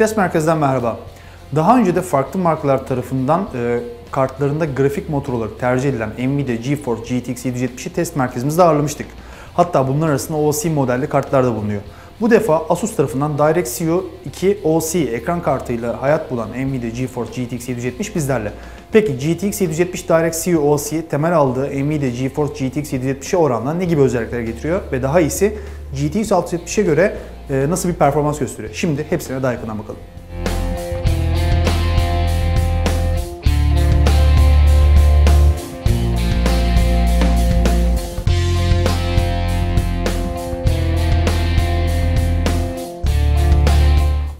Test Merkez'den merhaba. Daha önce de farklı markalar tarafından e, kartlarında grafik motor olarak tercih edilen Nvidia GeForce GTX 770'i test merkezimizde ağırlamıştık. Hatta bunlar arasında OC modelli kartlar da bulunuyor. Bu defa Asus tarafından DirectCU 2 OC ekran kartıyla hayat bulan Nvidia GeForce GTX 770 bizlerle. Peki GTX 770 DirectCU OC temel aldığı Nvidia GeForce GTX 770'e oranla ne gibi özellikler getiriyor ve daha iyisi GTX 670'e göre e, nasıl bir performans gösteriyor? Şimdi hepsine daha yakından bakalım.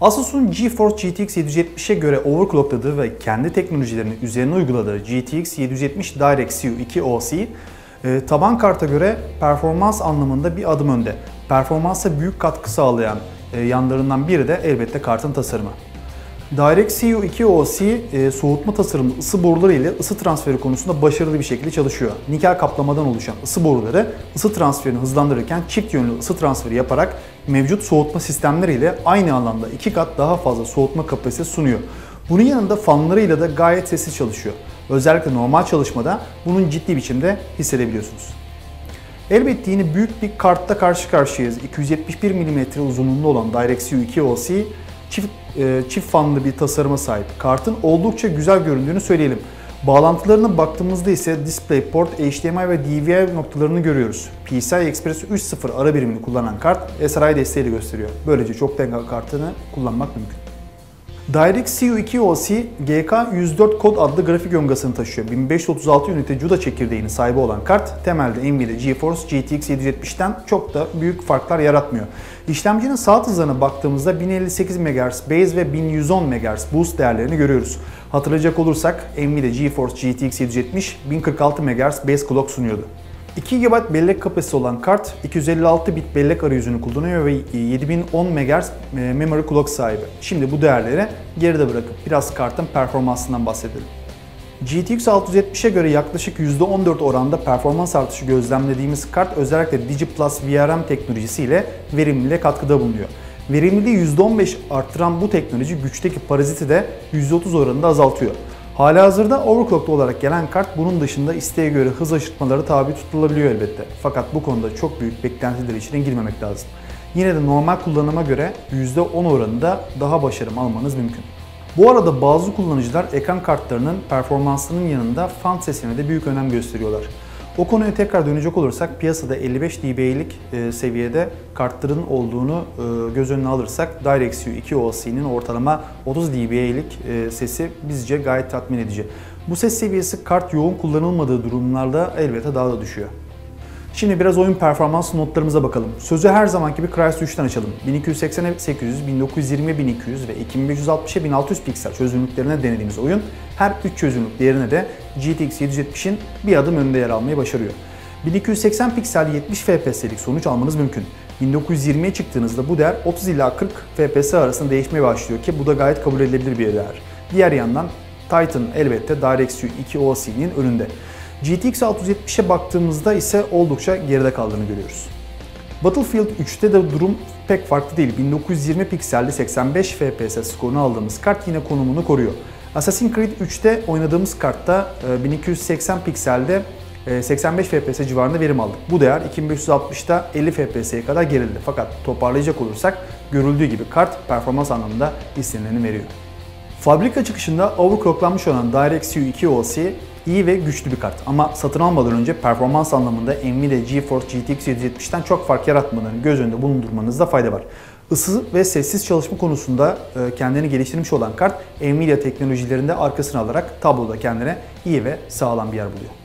Asus'un GeForce GTX 770'e göre overclockladığı ve kendi teknolojilerini üzerine uyguladığı GTX 770 DirectCU 2 OC taban karta göre performans anlamında bir adım önde. Performansa büyük katkı sağlayan e, yanlarından biri de elbette kartın tasarımı. DirectCU 2 OC e, soğutma tasarımlı ısı boruları ile ısı transferi konusunda başarılı bir şekilde çalışıyor. Nikel kaplamadan oluşan ısı boruları ısı transferini hızlandırırken çift yönlü ısı transferi yaparak mevcut soğutma sistemleriyle aynı alanda iki kat daha fazla soğutma kapasitesi sunuyor. Bunun yanında fanlarıyla da gayet sessiz çalışıyor. Özellikle normal çalışmada bunun ciddi biçimde hissedebiliyorsunuz. Elbette yine büyük bir kartta karşı karşıyayız. 271 mm uzunluğunda olan DirectCU 2 OC çift, e, çift fanlı bir tasarıma sahip. Kartın oldukça güzel göründüğünü söyleyelim. Bağlantılarına baktığımızda ise DisplayPort, HDMI ve DVI noktalarını görüyoruz. PCI Express 3.0 ara birimini kullanan kart SRI desteğiyle gösteriyor. Böylece çok dengal kartını kullanmak mümkün. DirectCU 2 OC GK104 kod adlı grafik yongasını taşıyor. 1536 ünite CUDA çekirdeğinin sahibi olan kart temelde Nvidia GeForce GTX 770'ten çok da büyük farklar yaratmıyor. İşlemcinin saat hızlarına baktığımızda 1058 MHz base ve 1110 MHz boost değerlerini görüyoruz. Hatırlayacak olursak Nvidia GeForce GTX 770 1046 MHz base clock sunuyordu. 2 GB bellek kapasitesi olan kart 256 bit bellek arayüzünü kullanıyor ve 7010 MHz e, memory clock sahibi. Şimdi bu değerleri geride bırakıp biraz kartın performansından bahsedelim. GTX 670'e göre yaklaşık %14 oranda performans artışı gözlemlediğimiz kart özellikle DigiPlus VRM teknolojisiyle verimliliğe katkıda bulunuyor. Verimliliği %15 arttıran bu teknoloji güçteki paraziti de %30 oranında azaltıyor. Halihazırda overclocked olarak gelen kart bunun dışında isteğe göre hız aşırtmaları tabi tutulabiliyor elbette. Fakat bu konuda çok büyük beklentiler içine girmemek lazım. Yine de normal kullanıma göre %10 oranında daha başarım almanız mümkün. Bu arada bazı kullanıcılar ekran kartlarının performansının yanında fan sesine de büyük önem gösteriyorlar. O konuya tekrar dönecek olursak piyasada 55 dB'lik e, seviyede kartların olduğunu e, göz önüne alırsak DirectCU 2 OC'nin ortalama 30 dB'lik e, sesi bizce gayet tatmin edici. Bu ses seviyesi kart yoğun kullanılmadığı durumlarda elbette daha da düşüyor. Şimdi biraz oyun performans notlarımıza bakalım. Sözü her zamanki gibi Crysis 3'ten açalım. 1280'e 800, 1920'ye 1200 ve 2560'e 1600 piksel çözünürlüklerine denediğimiz oyun her 3 çözünürlük değerine de GTX 770'in bir adım önünde yer almayı başarıyor. 1280 piksel 70 FPS'lik sonuç almanız mümkün. 1920'ye çıktığınızda bu değer 30 ila 40 FPS arasında değişmeye başlıyor ki bu da gayet kabul edilebilir bir değer. Diğer yandan Titan elbette DirectX 2 OC'nin önünde. GTX 670'e baktığımızda ise oldukça geride kaldığını görüyoruz. Battlefield 3'te de durum pek farklı değil. 1920 pikselli 85 FPS skorunu aldığımız kart yine konumunu koruyor. Assassin's Creed 3'te oynadığımız kartta 1280 e, pikselde 85 FPS civarında verim aldık. Bu değer 2560'da 50 FPS'ye kadar gerildi. Fakat toparlayacak olursak görüldüğü gibi kart performans anlamında istenileni veriyor. Fabrika çıkışında overclocklanmış olan DirectX 2 OC iyi ve güçlü bir kart. Ama satın almadan önce performans anlamında Nvidia GeForce GTX 770'ten çok fark yaratmadığını göz önünde bulundurmanızda fayda var. Isı ve sessiz çalışma konusunda e, kendini geliştirmiş olan kart Nvidia teknolojilerinde arkasını alarak tabloda kendine iyi ve sağlam bir yer buluyor.